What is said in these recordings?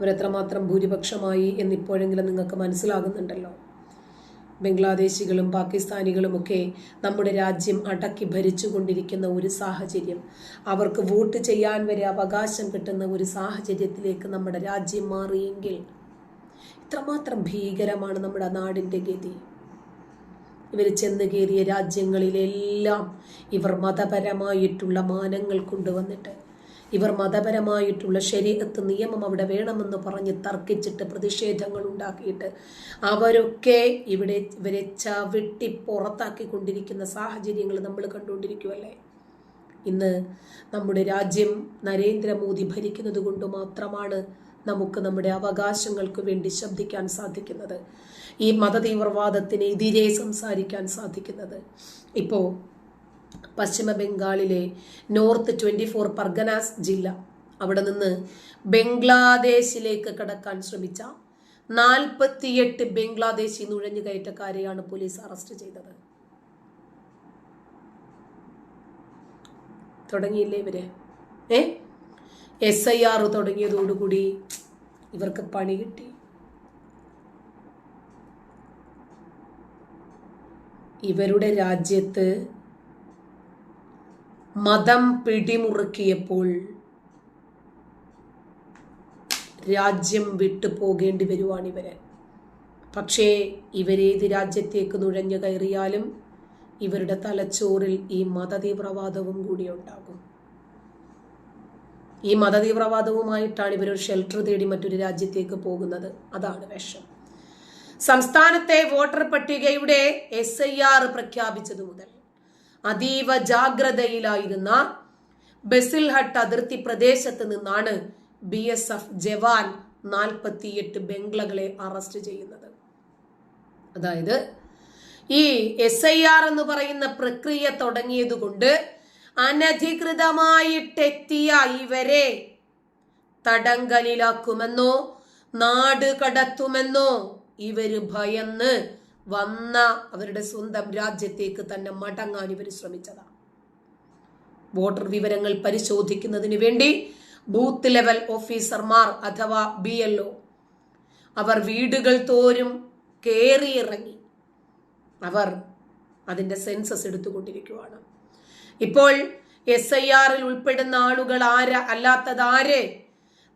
അവരെത്രമാത്രം ഭൂരിപക്ഷമായി എന്നിപ്പോഴെങ്കിലും നിങ്ങൾക്ക് മനസ്സിലാകുന്നുണ്ടല്ലോ. ബംഗ്ലാദേശികളും പാകിസ്ഥാനികളുമൊക്കെ നമ്മുടെ രാജ്യം അടക്കി ഭരിച്ചുകൊണ്ടിരിക്കുന്ന ഒരു സാഹചര്യം അവർക്ക് വോട്ട് ചെയ്യാൻ വരെ അവകാശം കിട്ടുന്ന ഒരു സാഹചര്യത്തിലേക്ക് നമ്മുടെ രാജ്യം മാറിയെങ്കിൽ ഇത്രമാത്രം ഭീകരമാണ് നമ്മുടെ നാടിന്റെ ഗതി. ഇവർ ചെന്ന് കയറിയ രാജ്യങ്ങളിലെല്ലാം ഇവർ മതപരമായിട്ടുള്ള മാനങ്ങൾ കൊണ്ടുവന്നിട്ട് ഇവർ മതപരമായിട്ടുള്ള ശരീരത്ത് നിയമം അവിടെ വേണമെന്ന് പറഞ്ഞ് തർക്കിച്ചിട്ട് പ്രതിഷേധങ്ങൾ ഉണ്ടാക്കിയിട്ട് അവരൊക്കെ ഇവിടെ ഇവരെ ചവിട്ടി പുറത്താക്കിക്കൊണ്ടിരിക്കുന്ന സാഹചര്യങ്ങൾ നമ്മൾ കണ്ടുകൊണ്ടിരിക്കുമല്ലേ ഇന്ന് നമ്മുടെ രാജ്യം നരേന്ദ്രമോദി ഭരിക്കുന്നത് കൊണ്ട് മാത്രമാണ് നമുക്ക് നമ്മുടെ അവകാശങ്ങൾക്ക് വേണ്ടി ശബ്ദിക്കാൻ സാധിക്കുന്നത്. ഈ മതതീവ്രവാദത്തിനെതിരെ സംസാരിക്കാൻ സാധിക്കുന്നത്. ഇപ്പോൾ പശ്ചിമ ബംഗാളിലെ നോർത്ത് ട്വന്റി ഫോർ പർഗനാസ് ജില്ല. അവിടെ നിന്ന് ബംഗ്ലാദേശിലേക്ക് കടക്കാൻ ശ്രമിച്ച നാൽപ്പത്തിയെട്ട് ബംഗ്ലാദേശി നുഴഞ്ഞുകയറ്റക്കാരെയാണ് പോലീസ് അറസ്റ്റ് ചെയ്തത്. തുടങ്ങിയില്ലേ ഇവർ? ഏ? എസ് ഐ ആർ തുടങ്ങിയതോടുകൂടി ഇവർക്ക് പണി കിട്ടി. ഇവരുടെ രാജ്യത്ത് മതം പിടിമുറുക്കിയപ്പോൾ രാജ്യം വിട്ടു പോകേണ്ടി വരുവാണ് ഇവരെ. പക്ഷേ ഇവരേത് രാജ്യത്തേക്ക് നുഴഞ്ഞു കയറിയാലും ഇവരുടെ തലച്ചോറിൽ ഈ മതതീവ്രവാദവും കൂടി ഉണ്ടാകും. ഈ മതതീവ്രവാദവുമായിട്ടാണ് ഇവരൊരു ഷെൽട്ടർ തേടി മറ്റൊരു രാജ്യത്തേക്ക് പോകുന്നത്. അതാണ് വിഷം. സംസ്ഥാനത്തെ വോട്ടർ പട്ടികയുടെ എസ് ഐ ആർ പ്രഖ്യാപിച്ചതു മുതൽ അതീവ ജാഗ്രതയിലായിരുന്ന ബസിൽഹട്ട് അതിർത്തി പ്രദേശത്ത് നിന്നാണ് ബി എസ് എഫ് ജവാൻ നാൽപ്പത്തിയെട്ട് ബംഗ്ലകളെ അറസ്റ്റ് ചെയ്യുന്നത്. അതായത് ഈ എസ് ഐ ആർ എന്ന് പറയുന്ന പ്രക്രിയ തുടങ്ങിയതുകൊണ്ട് അനധികൃതമായിട്ടെത്തിയ ഇവരെ തടങ്കലിലാക്കുമെന്നോ നാട് കടത്തുമെന്നോ ഇവർ ഭയന്ന് വന്ന അവരുടെ സ്വന്തം രാജ്യത്തേക്ക് തന്നെ മടങ്ങാൻ ഇവർ ശ്രമിച്ചതാണ് വോട്ടർ വിവരങ്ങൾ പരിശോധിക്കുന്നതിന് വേണ്ടി ബൂത്ത് ലെവൽ ഓഫീസർമാർ അഥവാ ബി എൽ അവർ വീടുകൾ തോറും കയറിയിറങ്ങി അവർ അതിന്റെ സെൻസസ് എടുത്തുകൊണ്ടിരിക്കുകയാണ് ഇപ്പോൾ എസ് ഐ ആറിൽ ഉൾപ്പെടുന്ന ആളുകൾ ആര? അല്ലാത്തതാരെ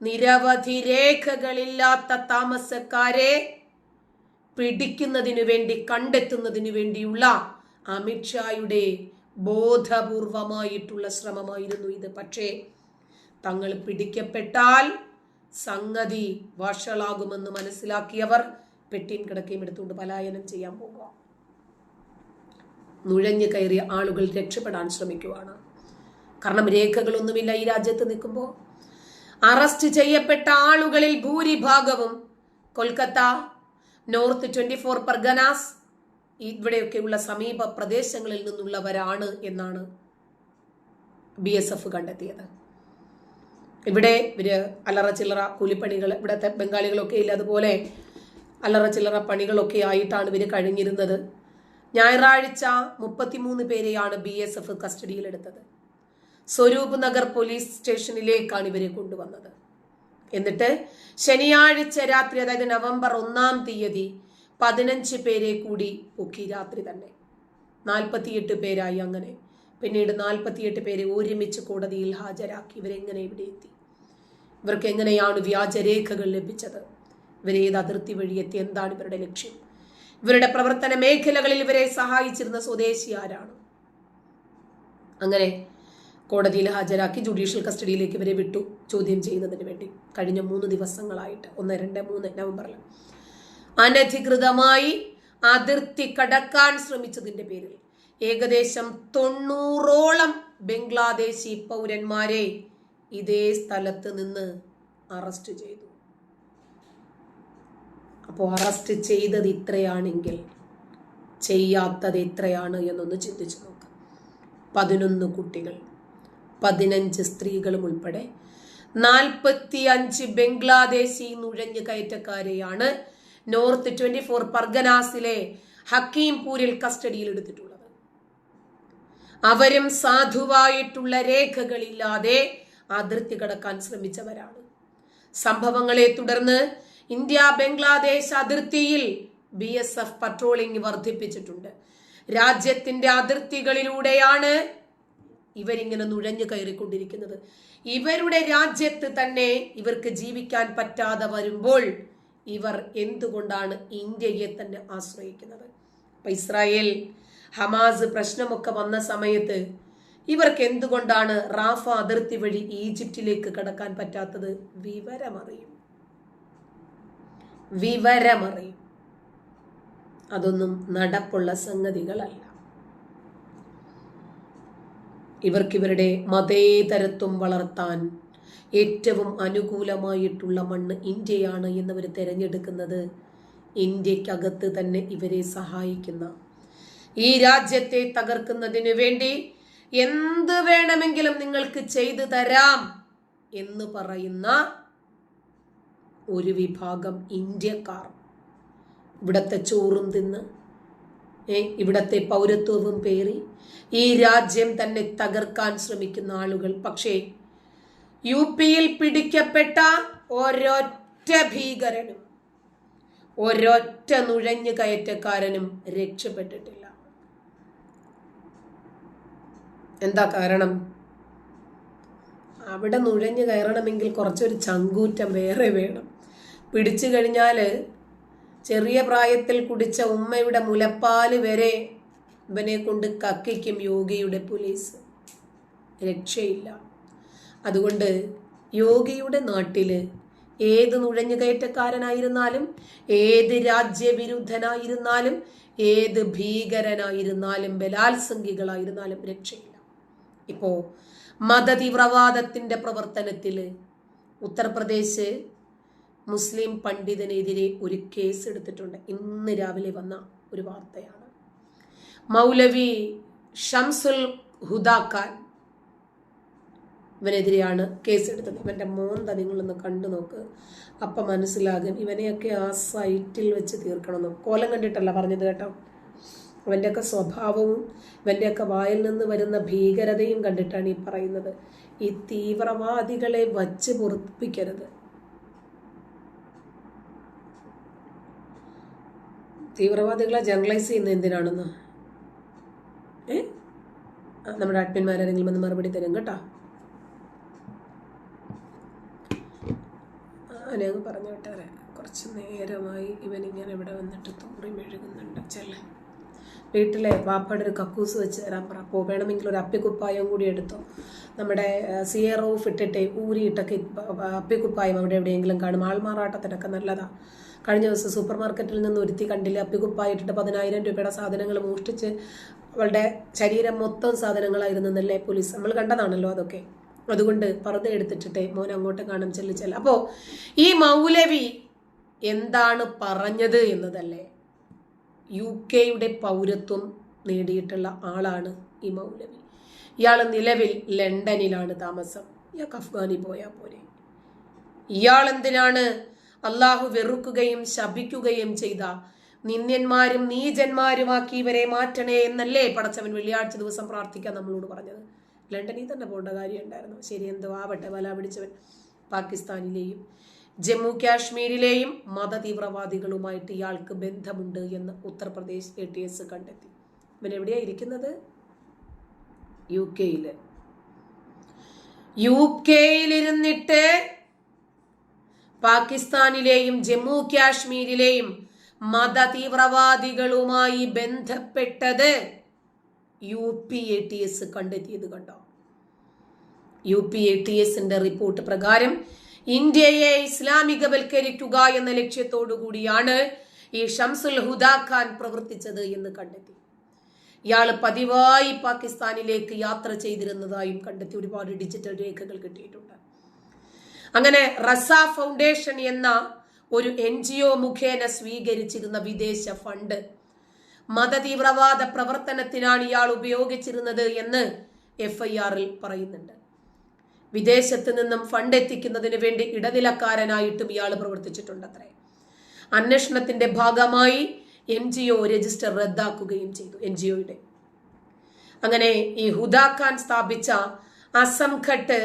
നിരവധി രേഖകളില്ലാത്ത താമസക്കാരെ പിടിക്കുന്നതിനു വേണ്ടി കണ്ടെത്തുന്നതിനു വേണ്ടിയുള്ള അമിത്ഷായുടെ ബോധപൂർവമായിട്ടുള്ള ശ്രമമായിരുന്നു ഇത്. പക്ഷേ തങ്ങൾ പിടിക്കപ്പെട്ടാൽ സംഗതി വഷളാകുമെന്ന് മനസ്സിലാക്കിയവർ പെട്ടിയും കിടക്കയും എടുത്തുകൊണ്ട് പലായനം ചെയ്യാൻ പോകുക. നുഴഞ്ഞു കയറിയ ആളുകൾ രക്ഷപ്പെടാൻ ശ്രമിക്കുവാണ്. കാരണം രേഖകളൊന്നുമില്ല ഈ രാജ്യത്ത് നിൽക്കുമ്പോൾ. അറസ്റ്റ് ചെയ്യപ്പെട്ട ആളുകളിൽ ഭൂരിഭാഗവും Kolkata north twenty four Parganas ഇവിടെയൊക്കെയുള്ള സമീപ പ്രദേശങ്ങളിൽ നിന്നുള്ളവരാണ് എന്നാണ് ബി എസ് എഫ് കണ്ടെത്തിയത്. ഇവിടെ ഇവർ അലറ ചില്ലറ കൂലിപ്പണികൾ ഇവിടത്തെ ബംഗാളികളൊക്കെ ഇല്ല അതുപോലെ അലറ ചില്ലറ പണികളൊക്കെ ആയിട്ടാണ് ഇവർ കഴിഞ്ഞിരുന്നത്. ഞായറാഴ്ച മുപ്പത്തിമൂന്ന് പേരെയാണ് ബി എസ് എഫ് കസ്റ്റഡിയിലെടുത്തത്. സ്വരൂപ് നഗർ പോലീസ് സ്റ്റേഷനിലേക്കാണ് ഇവരെ കൊണ്ടുവന്നത്. എന്നിട്ട് ശനിയാഴ്ച രാത്രി അതായത് നവംബർ ഒന്നാം തീയതി പതിനഞ്ച് പേരെ കൂടി പൊക്കി രാത്രി തന്നെ. നാൽപ്പത്തിയെട്ട് പേരായി അങ്ങനെ. പിന്നീട് നാൽപ്പത്തിയെട്ട് പേരെ ഒരുമിച്ച് കോടതിയിൽ ഹാജരാക്കി. ഇവരെങ്ങനെ ഇവിടെ എത്തി? ഇവർക്ക് എങ്ങനെയാണ് വ്യാജരേഖകൾ ലഭിച്ചത്? ഇവരേത് അതിർത്തി വഴി എത്തി? എന്താണ് ഇവരുടെ ലക്ഷ്യം? ഇവരുടെ പ്രവർത്തന മേഖലകളിൽ ഇവരെ സഹായിച്ചിരുന്ന സ്വദേശി ആരാണ് അങ്ങനെ കോടതിയിൽ ഹാജരാക്കി ജുഡീഷ്യൽ കസ്റ്റഡിയിലേക്ക് ഇവരെ വിട്ടു. ചോദ്യം ചെയ്യുന്നതിന് വേണ്ടി. കഴിഞ്ഞ മൂന്ന് ദിവസങ്ങളായിട്ട്. ഒന്ന് രണ്ട് മൂന്ന് നവംബറിൽ അനധികൃതമായി അതിർത്തി കടക്കാൻ ശ്രമിച്ചതിന്റെ പേരിൽ ഏകദേശം തൊണ്ണൂറോളം ബംഗ്ലാദേശി പൗരന്മാരെ ഇതേ സ്ഥലത്ത് നിന്ന് അറസ്റ്റ് ചെയ്തു. അപ്പോൾ അറസ്റ്റ് ചെയ്തത് ഇത്രയാണെങ്കിൽ ചെയ്യാത്തത് എത്രയാണ് എന്നൊന്ന് ചിന്തിച്ചു നോക്കാം. പതിനൊന്ന് കുട്ടികൾ. പതിനഞ്ച് സ്ത്രീകളും ഉൾപ്പെടെ നാൽപ്പത്തി അഞ്ച് ബംഗ്ലാദേശി നുഴഞ്ഞു കയറ്റക്കാരെയാണ് നോർത്ത് ട്വന്റി ഫോർ പർഗനാസിലെ ഹക്കീംപൂരിൽ കസ്റ്റഡിയിൽ എടുത്തിട്ടുള്ളത്. അവരും സാധുവായിട്ടുള്ള രേഖകളില്ലാതെ അതിർത്തി കടക്കാൻ ശ്രമിച്ചവരാണ്. സംഭവങ്ങളെ തുടർന്ന് ഇന്ത്യ ബംഗ്ലാദേശ് അതിർത്തിയിൽ ബി എസ് എഫ് പട്രോളിംഗ് വർദ്ധിപ്പിച്ചിട്ടുണ്ട്. രാജ്യത്തിന്റെ അതിർത്തികളിലൂടെയാണ് ഇവരിങ്ങനെ നുഴഞ്ഞു കയറിക്കൊണ്ടിരിക്കുന്നത്. ഇവരുടെ രാജ്യത്ത് തന്നെ ഇവർക്ക് ജീവിക്കാൻ പറ്റാതെ വരുമ്പോൾ ഇവർ എന്തുകൊണ്ടാണ് ഇന്ത്യയെ തന്നെ ആശ്രയിക്കുന്നത്? അപ്പം ഇസ്രായേൽ ഹമാസ് പ്രശ്നമൊക്കെ വന്ന സമയത്ത് ഇവർക്ക് എന്തുകൊണ്ടാണ് റാഫ അതിർത്തി വഴി ഈജിപ്തിലേക്ക് കടക്കാൻ പറ്റാത്തത്? വിവരമറിയും. വിവരമറിയും. അതൊന്നും നടപ്പുള്ള സംഗതികളല്ല. ഇവർക്ക് ഇവരുടെ മതേതരത്വം വളർത്താൻ ഏറ്റവും അനുകൂലമായിട്ടുള്ള മണ്ണ് ഇന്ത്യയാണ് എന്നവർ തിരഞ്ഞെടുക്കുന്നത്. ഇന്ത്യക്കകത്ത് തന്നെ ഇവരെ സഹായിക്കുന്ന. ഈ രാജ്യത്തെ തകർക്കുന്നതിന് വേണ്ടി എന്ത് വേണമെങ്കിലും നിങ്ങൾക്ക് ചെയ്തു തരാം എന്ന് പറയുന്ന ഒരു വിഭാഗം ഇന്ത്യക്കാർ. ഇവിടത്തെ ചോറും തിന്ന് ഇവിടത്തെ പൗരത്വവും പേറി ഈ രാജ്യം തന്നെ തകർക്കാൻ ശ്രമിക്കുന്ന ആളുകൾ. പക്ഷേ യു പിയിൽ പിടിക്കപ്പെട്ട ഒരൊറ്റ ഭീകരനും ഒരൊറ്റ നുഴഞ്ഞു കയറ്റക്കാരനും രക്ഷപ്പെട്ടിട്ടില്ല. എന്താ കാരണം? അവിടെ നുഴഞ്ഞു കയറണമെങ്കിൽ കുറച്ചൊരു ചങ്കൂറ്റം വേറെ വേണം. പിടിച്ചു കഴിഞ്ഞാൽ ചെറിയ പ്രായത്തിൽ കുടിച്ച ഉമ്മയുടെ മുലപ്പാൽ വരെ ഇവനെ കൊണ്ട് കക്കിക്കും യോഗിയുടെ പോലീസ്. രക്ഷയില്ല. അതുകൊണ്ട് യോഗിയുടെ നാട്ടിൽ ഏത് നുഴഞ്ഞുകയറ്റക്കാരനായിരുന്നാലും ഏത് രാജ്യവിരുദ്ധനായിരുന്നാലും ഏത് ഭീകരനായിരുന്നാലും ബലാത്സംഗികളായിരുന്നാലും രക്ഷയില്ല. ഇപ്പോ മതതീവ്രവാദത്തിന്റെ പ്രവർത്തനത്തിൽ ഉത്തർപ്രദേശ് മുസ്ലിം പണ്ഡിതനെതിരെ ഒരു കേസ് എടുത്തിട്ടുണ്ട് ഇന്ന് രാവിലെ വന്ന ഒരു വാർത്തയാണ്. മൗലവി ഷംസുൽ ഹുദാഖാൻ ഇവനെതിരെയാണ് കേസെടുത്തത്. ഇവന്റെ മോന്ത നിങ്ങളൊന്ന് കണ്ടു നോക്ക്. അപ്പൊ മനസ്സിലാകും ഇവനെയൊക്കെ ആ സൈറ്റിൽ വെച്ച് തീർക്കണമെന്ന്. കോലം കണ്ടിട്ടല്ല പറഞ്ഞത് കേട്ടോ. ഇവന്റെയൊക്കെ സ്വഭാവവും ഇവന്റെയൊക്കെ വായിൽ നിന്ന് വരുന്ന ഭീകരതയും കണ്ടിട്ടാണ് ഈ പറയുന്നത്. ഈ തീവ്രവാദികളെ വച്ച് പൊറപ്പിക്കരുത്. തീവ്രവാദികളെ ജനറലൈസ് ചെയ്യുന്നത് എന്തിനാണെന്ന്? ഏ? നമ്മുടെ അഡ്മിന്മാരെങ്കിലും വന്ന് മറുപടി തരും കേട്ടോ. അങ്ങനെ അങ്ങ് പറഞ്ഞു വിട്ടാരെ കുറച്ച് നേരമായി ഇവനിങ്ങനെ ഇവിടെ വന്നിട്ട് തൂറി മെഴുകുന്നുണ്ട്. ചെല്ല. വീട്ടിലെ വാപ്പയുടെ ഒരു കക്കൂസ് വെച്ച് തരാൻ പറ. അപ്പോൾ വേണമെങ്കിൽ ഒരു അപ്പിക്കുപ്പായം കൂടി എടുത്തോ. നമ്മുടെ സിയറോ ഇട്ടിട്ട് ഊരിയിട്ടൊക്കെ അപ്പിക്കുപ്പായം അവിടെ എവിടെയെങ്കിലും കാണും. ആൾമാറാട്ടത്തിനൊക്കെ നല്ലതാ. കഴിഞ്ഞ ദിവസം സൂപ്പർ മാർക്കറ്റിൽ നിന്ന് ഒരുത്തി കണ്ടില്ല. അപ്പികുപ്പായിട്ടിട്ട് പതിനായിരം രൂപയുടെ സാധനങ്ങൾ മോഷ്ടിച്ച് അവളുടെ ശരീരം മൊത്തം സാധനങ്ങളായിരുന്നു എന്നല്ലേ പോലീസ് നമ്മൾ കണ്ടതാണല്ലോ അതൊക്കെ. അതുകൊണ്ട് പറുത എടുത്തിട്ടിട്ടെ മോൻ അങ്ങോട്ട് കാണും ചെല്ലിച്ചല്ല അപ്പോൾ ഈ മൗലവി എന്താണ് പറഞ്ഞത് എന്നതല്ലേ? യു കെയുടെ പൗരത്വം നേടിയിട്ടുള്ള ആളാണ് ഈ മൗലവി. ഇയാൾ നിലവിൽ ലണ്ടനിലാണ് താമസം. ഇയാൾക്ക് അഫ്ഗാനി പോയാൽ പോരെ. ഇയാൾ എന്തിനാണ് അള്ളാഹു വെറുക്കുകയും ശപിക്കുകയും ചെയ്ത നിന്ദ്യന്മാരും നീചന്മാരുമാക്കി ഇവരെ മാറ്റണേ എന്നല്ലേ പടച്ചവൻ വെള്ളിയാഴ്ച ദിവസം പ്രാർത്ഥിക്കാൻ നമ്മളോട് പറഞ്ഞത്. ലണ്ടനിൽ തന്നെ പോകേണ്ട കാര്യം ഉണ്ടായിരുന്നു. ശരി എന്തോ ആവട്ടെ വല പിടിച്ചവൻ പാകിസ്ഥാനിലെയും ജമ്മു കാശ്മീരിലെയും മതതീവ്രവാദികളുമായിട്ട് ഇയാൾക്ക് ബന്ധമുണ്ട് എന്ന് ഉത്തർപ്രദേശ് എ ടി എസ് കണ്ടെത്തി. ഇവൻ എവിടെയാണ് ഇരിക്കുന്നത്? യു കെയിൽ. യു കെയിലിരുന്നിട്ട് പാകിസ്ഥാനിലെയും ജമ്മു കാശ്മീരിലെയും മത തീവ്രവാദികളുമായി ബന്ധപ്പെട്ടത് U P A T S കണ്ടെത്തിയത് കണ്ടോ? യു പി എ ടി എസിന്റെ റിപ്പോർട്ട് പ്രകാരം ഇന്ത്യയെ ഇസ്ലാമികവൽക്കരിക്കുക എന്ന ലക്ഷ്യത്തോടു കൂടിയാണ് ഈ ഷംസുൽ ഹുദ ഖാൻ പ്രവർത്തിച്ചത് എന്ന് കണ്ടെത്തി. ഇയാൾ പതിവായി പാകിസ്ഥാനിലേക്ക് യാത്ര ചെയ്തിരുന്നതായും കണ്ടെത്തി. ഒരുപാട് ഡിജിറ്റൽ രേഖകൾ കിട്ടിയിട്ടുണ്ട്. അങ്ങനെ റസ ഫൗണ്ടേഷൻ എന്ന ഒരു എൻ ജി ഒ മുഖേന സ്വീകരിച്ചിരുന്ന വിദേശ ഫണ്ട്. മതതീവ്രവാദ പ്രവർത്തനത്തിനാണ് ഇയാൾ ഉപയോഗിച്ചിരുന്നത് എന്ന് എഫ് ഐ ആറിൽ പറയുന്നുണ്ട്. വിദേശത്ത് നിന്നും ഫണ്ട് എത്തിക്കുന്നതിന് വേണ്ടി ഇടനിലക്കാരനായിട്ടും ഇയാൾ പ്രവർത്തിച്ചിട്ടുണ്ട് അത്രേ അന്വേഷണത്തിന്റെ ഭാഗമായി എൻ ജി ഒ രജിസ്റ്റർ റദ്ദാക്കുകയും ചെയ്തു എൻ ജി ഒയുടെ അങ്ങനെ ഈ ഹുദാ ഖാൻ സ്ഥാപിച്ച അസംഘട്ട്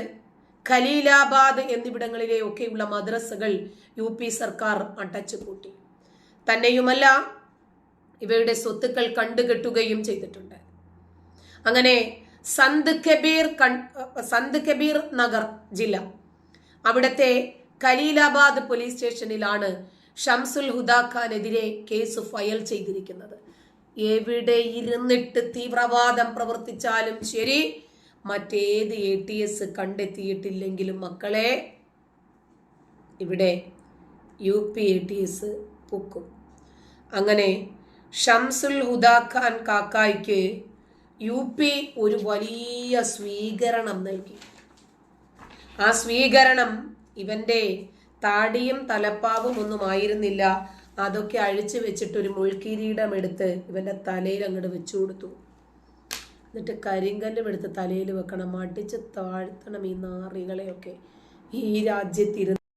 ഖലീലാബാദ് എന്നിവിടങ്ങളിലെ ഒക്കെയുള്ള മദ്രസകൾ യു പി സർക്കാർ അടച്ചുപൂട്ടി തന്നെയുമല്ല ഇവയുടെ സ്വത്തുക്കൾ കണ്ടുകെട്ടുകയും ചെയ്തിട്ടുണ്ട്. അങ്ങനെ സന്ത് കബീർ കൺ- സന്ത് കബീർ നഗർ ജില്ല. അവിടുത്തെ ഖലീലാബാദ് പോലീസ് സ്റ്റേഷനിലാണ് ഷംസുൽ ഹുദാ ഖാനെതിരെ കേസ് ഫയൽ ചെയ്തിരിക്കുന്നത്. എവിടെ ഇരുന്നിട്ട് തീവ്രവാദം പ്രവർത്തിച്ചാലും ശരി മറ്റേത് എ ടി എസ് കണ്ടെത്തിയിട്ടില്ലെങ്കിലും മക്കളെ ഇവിടെ U P A T S പൊക്കും. അങ്ങനെ ഷംസുൽ ഹുദാ ഖാൻ കാക്കായ്ക്ക് യു പി ഒരു വലിയ സ്വീകരണം നൽകി. ആ സ്വീകരണം ഇവന്റെ താടിയും തലപ്പാവും ഒന്നും ആയിരുന്നില്ല. അതൊക്കെ അഴിച്ചു വെച്ചിട്ട് ഒരു മുൾക്കിരീടം എടുത്ത് ഇവന്റെ തലയിൽ അങ്ങോട്ട് വെച്ചു കൊടുത്തു. എന്നിട്ട് കരിങ്കല്ലും എടുത്ത് തലയിൽ വെക്കണം അടിച്ച് താഴ്ത്തണം ഈ നാറികളെയൊക്കെ. ഈ രാജ്യത്തിരുന്ന്